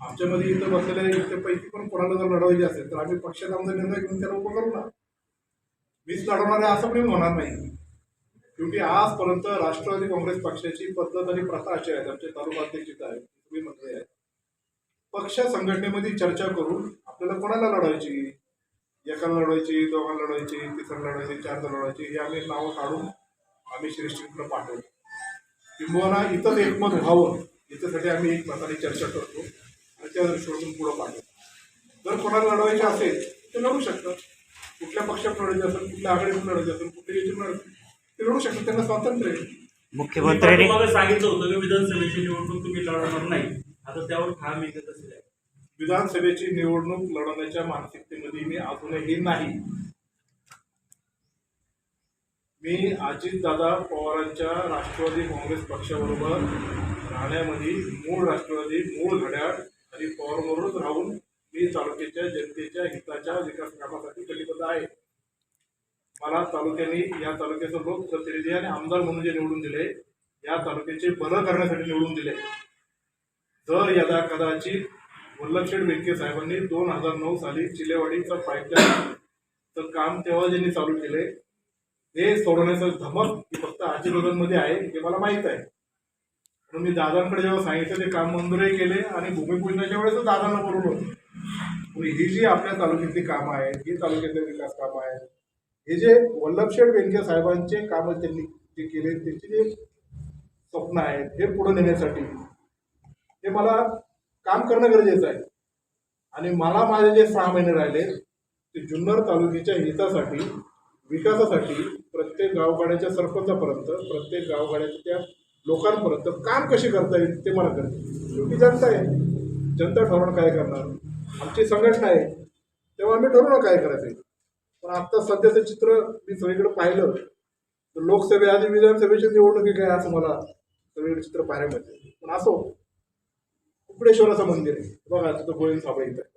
आमच्यामध्ये इथं बसलेल्या इथे पैकी पण कोणाला जर लढवायची असेल तर आम्ही पक्षात आमचा निर्णय घेऊन त्याला उभं करू ना. मीच लढवणार आहे असं पण होणार नाही. शेवटी आजपर्यंत राष्ट्रवादी काँग्रेस पक्षाची पद्धत आणि प्रथा अशी आहेत आमचे तालुका अध्यक्ष आहेत तुम्ही म्हटले आहेत. पक्ष संघटनेमध्ये चर्चा करून आपल्याला कोणाला लढवायची? एकाला लढवायची दोघांना लढवायची तिसऱ्याला लढवायची चारला लढवायची हे आम्ही नावं काढून आम्ही श्रेष्ठीकडे पाठवतो. किंबहुना इथंच एकमत व्हावं. याच्यासाठी आम्ही एक मताने चर्चा करतो. आणि त्या दृष्टीने पुढं पाठवतो जर कोणाला लढवायचे असेल ते लढू शकतात. कुठल्या पक्षात लढायचे असेल कुठल्या आघाडीतून लढायचे असेल कुठल्या याच्यातून लढायचे ते लढू शकतात. त्यांना स्वातंत्र्य आहे. मुख्यमंत्र्यांनी तुम्हाला सांगितलं होतं की विधानसभेची निवडणूक तुम्ही लढवणार नाही. आता त्यावर ठाम कसं आहे विधानसभेची निवडणूक लढवण्याच्या मानसिकतेमध्ये मी अजूनही नाही. मी अजितदादा पवारांच्या राष्ट्रवादी काँग्रेस पक्षाबरोबर राहण्यामध्ये मूळ राष्ट्रवादी मूळ घड्याळ आणि पवारबरोबरच राहून मी तालुक्याच्या जनतेच्या हिताच्या विकास कामासाठी कटिबद्ध आहे. मला तालुक्याने या तालुक्याचे लोकप्रतिनिधी आणि आमदार म्हणून जे निवडून दिले या तालुक्याचे बरं करण्यासाठी निवडून दिले. जर यदा कदाचित वल्लभशेठ बेंके साहेबांनी दोन हजार नऊ साली चिलेवाडीचं तर काम तेव्हा ज्यांनी चालू केले ते सोडवण्याचं धमक ही फक्त आजीदादांमध्ये आहे हे मला माहीत आहे. म्हणून मी दादांकडे जेव्हा सांगितलं ते काम मंजूरही केले आणि भूमिपूजनाच्या वेळेस दादांना बोलवलं होतं. ही जी आपल्या तालुक्यातली कामं आहेत ही तालुक्यातले विकास कामं आहेत हे जे वल्लभशेठ बेनके साहेबांचे कामं त्यांनी जे केले त्याचे जे स्वप्न आहेत हे पुढे नेण्यासाठी हे मला काम करणं गरजेचं आहे. आणि मला माझे जे सहा महिने राहिले ते जुन्नर तालुक्याच्या हितासाठी विकासासाठी प्रत्येक गावगाड्याच्या सरपंचापर्यंत प्रत्येक गावगाड्याच्या त्या लोकांपर्यंत काम कसे करता येईल ते मला करते शेवटी जनता आहे. जनता ठरवणं काय करणार? आमची संघटना आहे. तेव्हा आम्ही ठरवणं काय करायचं. आहे. पण आत्ता सध्याचं चित्र मी सगळीकडे पाहिलं तर लोकसभेआधी विधानसभेची निवडणुकी काय असं मला सगळीकडे चित्र पाहायला मिळते. पण असो कुकडेश्वराचं मंदिर आहे. बघा तिथं गोविंद साबळे इथं.